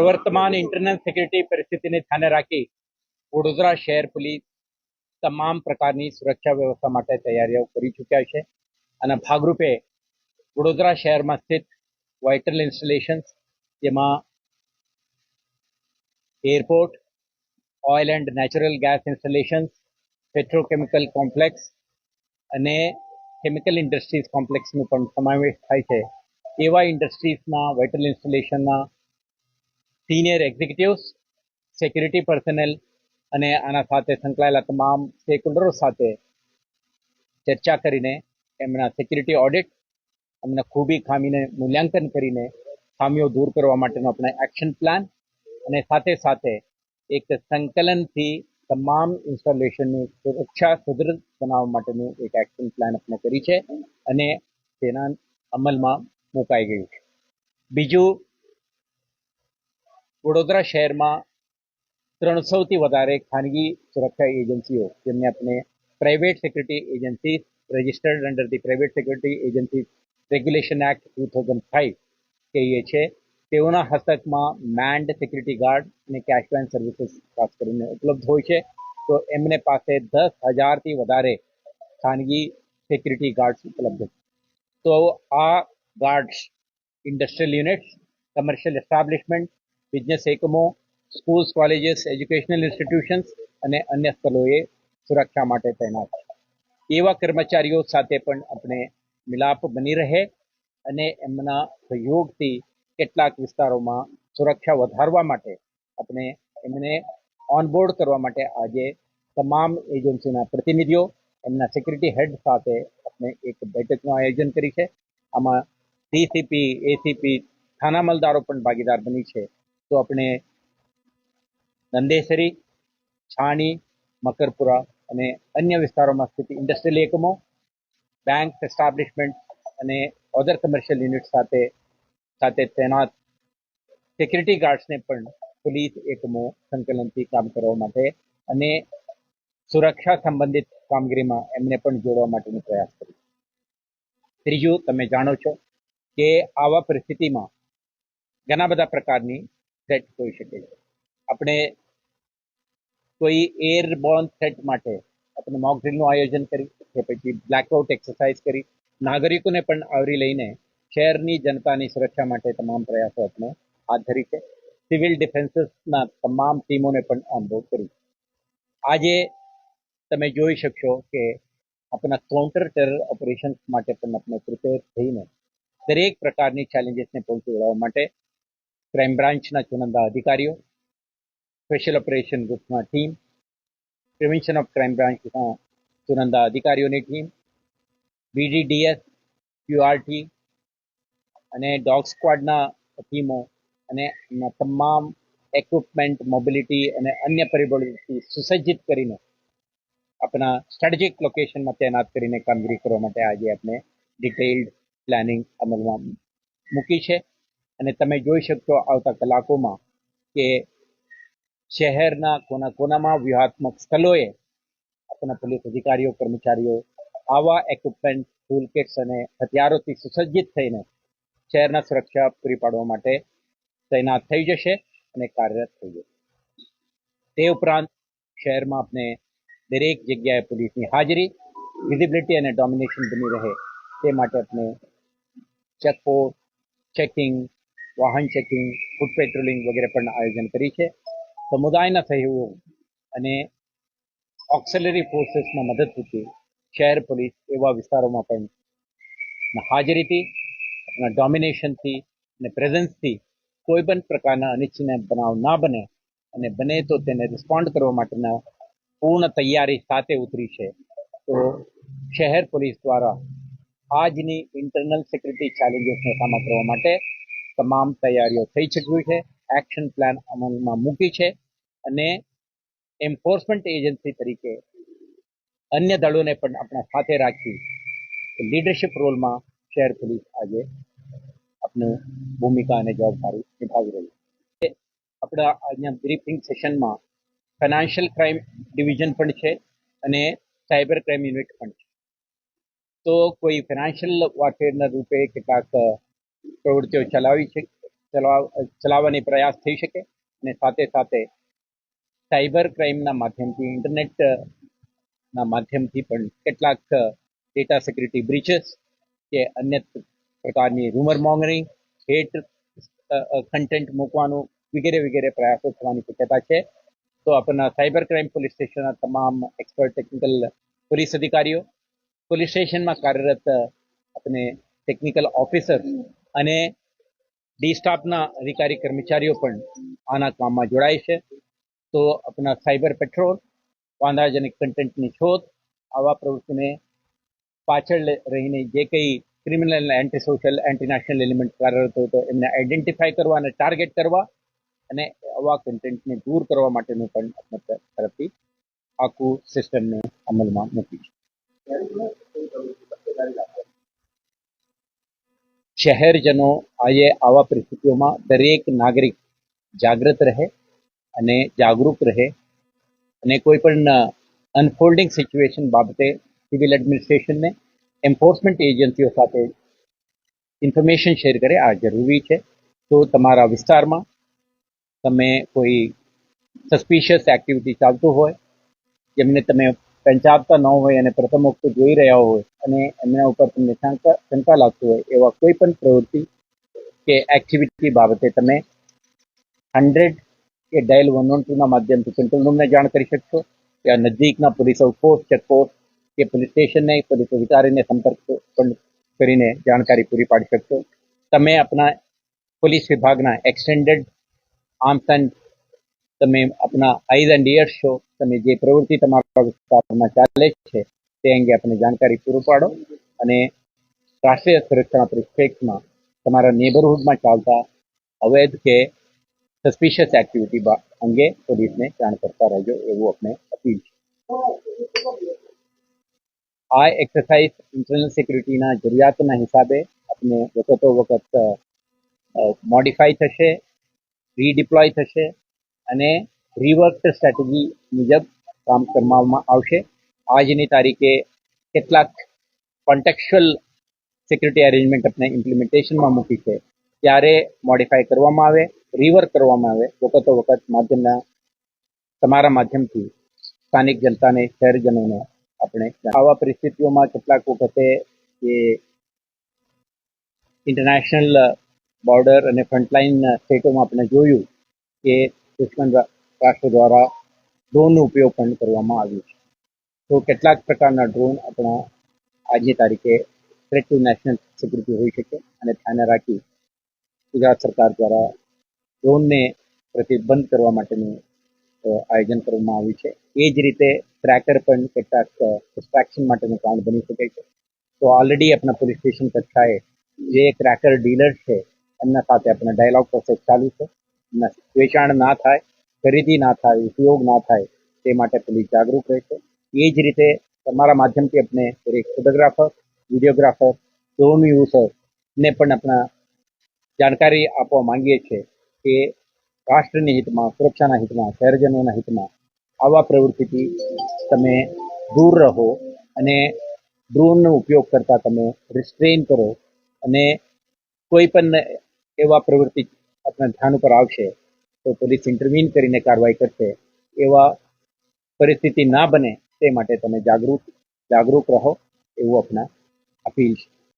પ્રવર્તમાન internal security પરિસ્થિતિને ધ્યાને રાખી વડોદરા શહેર પોલીસ તમામ પ્રકારની સુરક્ષા વ્યવસ્થા માટે તૈયારીઓ કરી ચૂક્યા છે અને ભાગરૂપે વડોદરા શહેરમાં સ્થિત વાઇટલ ઇન્સ્ટોલેશન્સ, જેમાં airport, oil and natural gas installations, petrochemical complex અને કેમિકલ ઇન્ડસ્ટ્રીઝ કોમ્પ્લેક્સનો પણ સમાવેશ થાય છે. એવા ઇન્ડસ્ટ્રીઝના વાઇટલ ઇન્સ્ટોલેશનના સિનિયર એક્ઝિક્યુટિવ્સ સિક્યુરિટી પર્સનલ અને આના સાથે સંકળાયેલા તમામ સ્ટેકહોલ્ડરો સાથે ચર્ચા કરીને એમના સિક્યુરિટી ઓડિટ એમના ખૂબી ખામીને મૂલ્યાંકન કરીને ખામીઓ દૂર કરવા માટેનો આપણે એક્શન પ્લાન અને સાથે સાથે એક સંકલનથી તમામ ઇન્સ્ટોલેશનની સુરક્ષા સુદૃઢ બનાવવા માટેનું એક એક્શન પ્લાન આપણે કરી છે અને તેના અમલમાં મુકાઈ ગયું છે. બીજું વડોદરા શહેરમાં ત્રણસોથી વધારે ખાનગી સુરક્ષા એજન્સીઓ, જેમને આપણે private security agency registered under the private security agency regulation act two thousand five કહીએ છીએ. તેઓના હસ્તકમાં મેન્ડ સિક્યુરિટી ગાર્ડ અને કેશવેન સર્વિસીસ ખાસ કરીને ઉપલબ્ધ હોય છે. તો એમને પાસે દસ હજારથી વધારે ખાનગી સિક્યુરિટી ગાર્ડ્સ ઉપલબ્ધ છે. તો આ guards industrial units commercial establishment business એકમો, સ્કૂલ્સ, કોલેજીસ, એજ્યુકેશનલ ઇન્સ્ટિટ્યુશન્સ અને અન્ય સ્થળોએ સુરક્ષા માટે તૈનાત. એવા કર્મચારીઓ સાથે પણ આપણે મિલાપ બની રહે અને એમના સહયોગથી કેટલાક વિસ્તારોમાં સુરક્ષા વધારવા માટે આપણે એમને ઓનબોર્ડ કરવા માટે આજે તમામ એજન્સીના પ્રતિનિધિઓ, એમના સિક્યુરિટી હેડ સાથે આપણે એક બેઠકનું આયોજન કરી છે. આમાં ડીસીપી એસીપી થાના મલદારો પણ ભાગીદાર બની છે. તો આપણે નંદેસરી, છાણી, મકરપુરા અને અન્ય વિસ્તારોમાં સ્થિત ઇન્ડસ્ટ્રીયલ એકમો બેંક એસ્ટાબ્લિશમેન્ટ અને અધર કમર્શિયલ યુનિટ સાથે સાથે તૈનાત સિક્યુરિટી ગાર્ડ્સને પણ પોલીસ એકમો સંકલનથી કામ કરવા માટે અને સુરક્ષા સંબંધિત કામગીરીમાં એમને પણ જોડવા માટેનો પ્રયાસ કર્યો. ત્રીજું, તમે જાણો છો કે આવા પરિસ્થિતિમાં ઘણા બધા પ્રકારની થ્રેટ હોઈ શકે છે. આપણે કોઈ એરબોર્ન થ્રેટ માટે આપણે મોક આયોજન કરી કે પછી બ્લેકઆઉટ એક્સરસાઇઝ કરી. નાગરિકોને પણ આવરી લઈને શહેરની જનતાની સુરક્ષા માટે તમામ પ્રયાસો આપણે હાથ ધરી છે. સિવિલ ડિફેન્સીસના તમામ ટીમોને પણ અનુભવ કરી. આજે તમે જોઈ શકશો કે આપણા કાઉન્ટર ટેરર ઓપરેશન્સ માટે પણ આપણે પ્રિપેર થઈને દરેક પ્રકારની ચેલેન્જીસને પહોંચી વળવા માટે ક્રાઇમ બ્રાન્ચના ચુનંદા અધિકારીઓ સ્પેશિયલ ઓપરેશન ગ્રુપના ટીમ પ્રિવેન્શન ઓફ ક્રાઇમ બ્રાન્ચના ચુનંદા અધિકારીઓની ટીમ બીડીડીએસ ક્યુઆરટી અને ડોગ સ્ક્વાડના ટીમો અને તમામ એક્વિપમેન્ટ મોબિલિટી અને અન્ય પરિબળોથી સુસજ્જિત કરીને આપણા સ્ટ્રેટેજિક લોકેશનમાં તૈનાત કરીને કામગીરી કરવા માટે આજે આપણે ડિટેલ્ડ પ્લાનિંગ અમલમાં મૂકી છે. અને તમે જોઈ શકશો આવતા કલાકોમાં કે શહેરના કોના કોનામાં વ્યૂહાત્મક સ્થળોએ આપણા પોલીસ અધિકારીઓ, કર્મચારીઓ આવા એક્વિપમેન્ટ ટૂલ અને હથિયારોથી સુસજ્જિત થઈને શહેરના સુરક્ષા પૂરી પાડવા માટે તૈનાત થઈ જશે અને કાર્યરત થઈ જશે. તે ઉપરાંત શહેરમાં આપણે દરેક જગ્યાએ પોલીસની હાજરી વિઝિબિલિટી અને ડોમિનેશન બની રહે તે માટે આપણે ચેકપોસ્ટ ચેકિંગ વાહન ચેકિંગ ફૂડ પેટ્રોલિંગ વગેરે પણ આયોજન કરી છે. સમુદાયના સહયોગ અને ઓક્સેલરી ફોર્સીસના મદદથી શહેર, પોલીસ એવા વિસ્તારોમાં પણ હાજરીથી ડોમિનેશનથી અને પ્રેઝન્સથી કોઈ પણ પ્રકારના અનિચ્છનીય બનાવ ના બને અને બને તો તેને રિસ્પોન્ડ કરવા માટેના પૂર્ણ તૈયારી સાથે ઉતરી છે. તો શહેર, પોલીસ દ્વારા આજની ઇન્ટરનલ સિક્યુરિટી ચેલેન્જીસને સામા કરવા માટે તમામ તૈયારીઓ થઈ ચૂકી છે. એક્શન પ્લાન અમલમાં મૂકી છે અને એન્ફોર્સમેન્ટ એજન્સી તરીકે અન્ય દળોને પણ આપણા સાથે રાખી લીડરશિપ રોલમાં શહેર પોલીસ આજે આપનું ભૂમિકા અને જવાબદારી નિભાવી રહી છે. આપણા અહીંયા બ્રીફિંગ સેશનમાં ફાઇનાન્શિયલ ક્રાઇમ ડિવિઝન પણ છે અને સાયબર ક્રાઇમ યુનિટ પણ છે. તો કોઈ ફાઇનાન્શિયલ વાટેરના રૂપે કેટલાક પ્રવૃત્તિઓ ચલાવી શકે ચલાવ, ચલાવવાની પ્રયાસ થઈ શકે અને સાથે સાથે સાયબર ક્રાઇમના માધ્યમથી ઇન્ટરનેટ ના માધ્યમથી પણ કેટલાક ડેટા સિક્યુરિટી બ્રીચેસ કે અન્ય પ્રકારની રૂમર મોંગરિંગ હેટ કન્ટેન્ટ મૂકવાનું વગેરે વગેરે પ્રયાસો થવાની શક્યતા છે. તો આપણા સાયબર ક્રાઇમ પોલીસ સ્ટેશનના તમામ એક્સપર્ટ, ટેકનિકલ પોલીસ અધિકારીઓ, પોલીસ સ્ટેશનમાં કાર્યરત આપણે ટેકનિકલ ઓફિસર અને ડી સ્ટાફના અધિકારી કર્મચારીઓ પણ આના કામમાં જોડાય છે. તો આપણા સાયબર પેટ્રોલ વાંધાજનક કન્ટેન્ટની શોધ, આવા પ્રવૃત્તિને પાછળ રહીને જે કંઈ criminal anti social anti national element કાર્યરત હોય તો એમને આઈડેન્ટિફાય કરવા અને ટાર્ગેટ કરવા અને આવા કન્ટેન્ટને દૂર કરવા માટેનું પણ આપણા તરફથી આખું સિસ્ટમને અમલમાં મૂકી શહેરજનો આજે આવા પરિસ્થિતિઓમાં દરેક નાગરિક જાગૃત રહે અને જાગૃત રહે અને કોઈ પણ અનફોલ્ડિંગ સિચ્યુએશન બાબતે સિવિલ એડમિનિસ્ટ્રેશનને એન્ફોર્સમેન્ટ એજન્સીઓ સાથે ઇન્ફોર્મેશન શેર કરે, આ જરૂરી છે. તો તમારા વિસ્તારમાં તમે કોઈ સસ્પિશિયસ એક્ટિવિટી ચાલતું હોય, જેમને તમે પંચાવતા ન હોય અને પ્રથમ વખત જોઈ રહ્યા હોય અને એમના ઉપર તમને શંકા શંકા લાગતું હોય એવા કોઈ પણ પ્રવૃત્તિ કે એક્ટિવિટી બાબતે તમે હંડ્રેડ કે ડાયલ વન વન ટુના માધ્યમથી કંટ્રોલ રૂમને જાણ કરી શકશો. કે નજીકના પોલીસ આઉટપોસ્ટ ચેકપોસ્ટ કે પોલીસ સ્ટેશનને પોલીસ અધિકારીને સંપર્ક કરીને જાણકારી પૂરી પાડી શકશો. તમે આપણા પોલીસ વિભાગના એક્સટેન્ડેડ આર્મ્સ એન્ડ તમે આપણા આઈઝ એન્ડ ઇયર્સ છો. તમે જે પ્રવૃત્તિ તમારા વિસ્તારમાં ચાલે છે, તે અંગે આપણે જાણકારી પૂરું પાડો અને રાષ્ટ્રીય સુરક્ષાના પરિપ્રેક્ષમાં તમારા નેબરહુડમાં ચાલતા અવૈધ કે સસ્પિશિયસ એક્ટિવિટી અંગે પોલીસને જાણ કરતા રહેજો એવું આપણે અપીલ છે. આ એક્સરસાઇઝ ઇન્ટરનલ સિક્યુરિટીના જરૂરિયાતના હિસાબે આપણે વખતો વખત મોડિફાઈ થશે રીડિપ્લોય થશે અને રિવર્ક સ્ટ્રેટેજી મુજબ કામ કરવામાં આવશે. આજની તારીખે કેટલાક કોન્ટેક્ચ્યુઅલ સિક્યુરિટી એરેન્જમેન્ટ આપણે ઇમ્પ્લિમેન્ટેશનમાં મૂકી છે. ત્યારે મોડિફાઈ કરવામાં આવે રિવર્ક કરવામાં આવે. વખતો વખત માધ્યમના, તમારા માધ્યમથી સ્થાનિક જનતાને, શહેરજનોને આપણે આવા પરિસ્થિતિઓમાં કેટલાક વખતે એ ઇન્ટરનેશનલ બોર્ડર અને ફ્રન્ટલાઇન સ્ટેટોમાં આપણે જોયું કે દુશ્મન રાષ્ટ્ર દ્વારા ડ્રોનનો ઉપયોગ પણ કરવામાં આવ્યો છે. તો કેટલાક પ્રકારના ડ્રોન આપણા આજની તારીખે થ્રેટ ટુ નેશનલ સિક્યુરિટી હોઈ શકે અને ધ્યાને રાખી ગુજરાત સરકાર દ્વારા ડ્રોનને પ્રતિબંધ કરવા માટેનું આયોજન કરવામાં આવ્યું છે. એ જ રીતે ટ્રેકર પણ કેટલાક ડિસ્ટ્રેક્શન માટેનું કારણ બની શકે છે. તો ઓલરેડી આપણા પોલીસ સ્ટેશન કક્ષાએ જે ક્રેકર ડીલર છે એમના સાથે આપણે ડાયલોગ પ્રોસેસ ચાલુ છે. વેચાણ ના થાય ખરીદી ના થાય, ઉપયોગ ના થાય, તે માટે પોલીસ જાગૃત રહે છે. એ જ રીતે તમારા માધ્યમથી આપણે દરેક ફોટોગ્રાફર, વિડીયોગ્રાફર ડ્રોન યુઝરને પણ આપણા જાણકારી આપવા માંગીએ છીએ કે રાષ્ટ્રની હિતમાં, સુરક્ષાના હિતમાં, શહેરજનોના હિતમાં આવા પ્રવૃત્તિથી તમે દૂર રહો અને ડ્રોનનો ઉપયોગ કરતા તમે રિસ્ટ્રેન કરો અને કોઈ પણ એવા પ્રવૃત્તિ આપણા ધ્યાન ઉપર આવશે તો પોલીસ ઇન્ટરવીન કરીને કાર્યવાહી કરશે, એવા પરિસ્થિતિ ના બને તે માટે તમે જાગૃત જાગૃત રહો એવું આપના અપીલ છે.